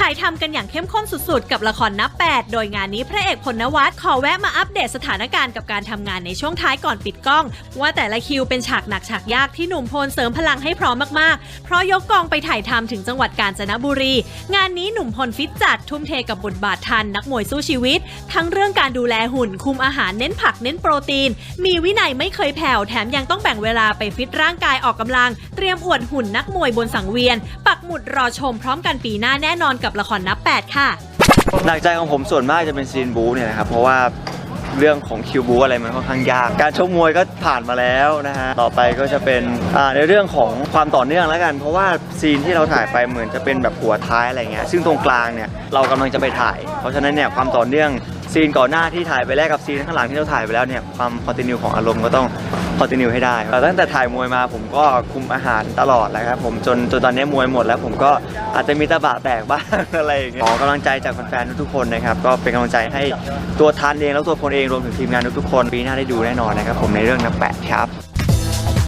ถ่ายทำกันอย่างเข้มข้นสุดๆ กับละครนับ 8 โดยงานนี้พระเอกพลนวัตขอแวะมาอัปเดตสถานการณ์กับการทำงานในช่วงท้ายก่อนปิดกล้อง ว่าแต่ละคิวเป็นฉากหนักฉากยากที่หนุ่มพลเสริมพลังให้พร้อมมากๆ เพราะยกกองไปถ่ายทำถึงจังหวัดกาญจนบุรี งานนี้หนุ่มพลฟิตจัดทุ่มเทกับบทบาททันนักมวยสู้ชีวิต ทั้งเรื่องการดูแลหุ่นคุมอาหารเน้นผักเน้นโปรตีน มีวินัยไม่เคยแผ่วแถมยังต้องแบ่งเวลาไปฟิตร่างกายออกกำลัง เตรียมอวดหุ่นนักมวยบนสังเวียน ปักหมุดรอชมพร้อมกันปีหน้าแน่นอนกับละครนับ 8 ค่ะ หนักใจของผมส่วนมากจะเป็นซีนบูเนี่ยนะครับ เพราะว่าเรื่องของคิวบูอะไรมันค่อนข้างยาก การชกมวยก็ผ่านมาแล้วนะฮะ ต่อไปก็จะเป็นในเรื่องของความต่อเนื่องแล้วกัน เพราะว่าซีนที่เราถ่ายไปเหมือนจะเป็นแบบหัวท้ายอะไรเงี้ย ซึ่งตรงกลางเนี่ยเรากำลังจะไปถ่าย เพราะฉะนั้นเนี่ยความต่อเนื่อง ซีนก่อนหน้าที่ถ่ายไปแลกกับซีนข้างหลังที่เราถ่ายไปแล้วเนี่ยความคอนติเนียของอารมณ์ก็ต้องคอนติเนียให้ได้แต่ตั้งแต่ถ่ายมวยมาผมก็คุมอาหารตลอดแหละครับผมจนจนตอนนี้มวยหมดแล้วผมก็อาจจะมีตะบะแตกบ้าง อะไรอย่างเงี้ยขอกำลังใจจากแฟนๆทุกๆคนนะครับก็เป็นกำลังใจให้ตัวทันเองแล้วตัวคนเองรวมถึงทีมงานทุกๆคนปีหน้าได้ดูแน่นอนนะครับผมในเรื่องนับแปะครับ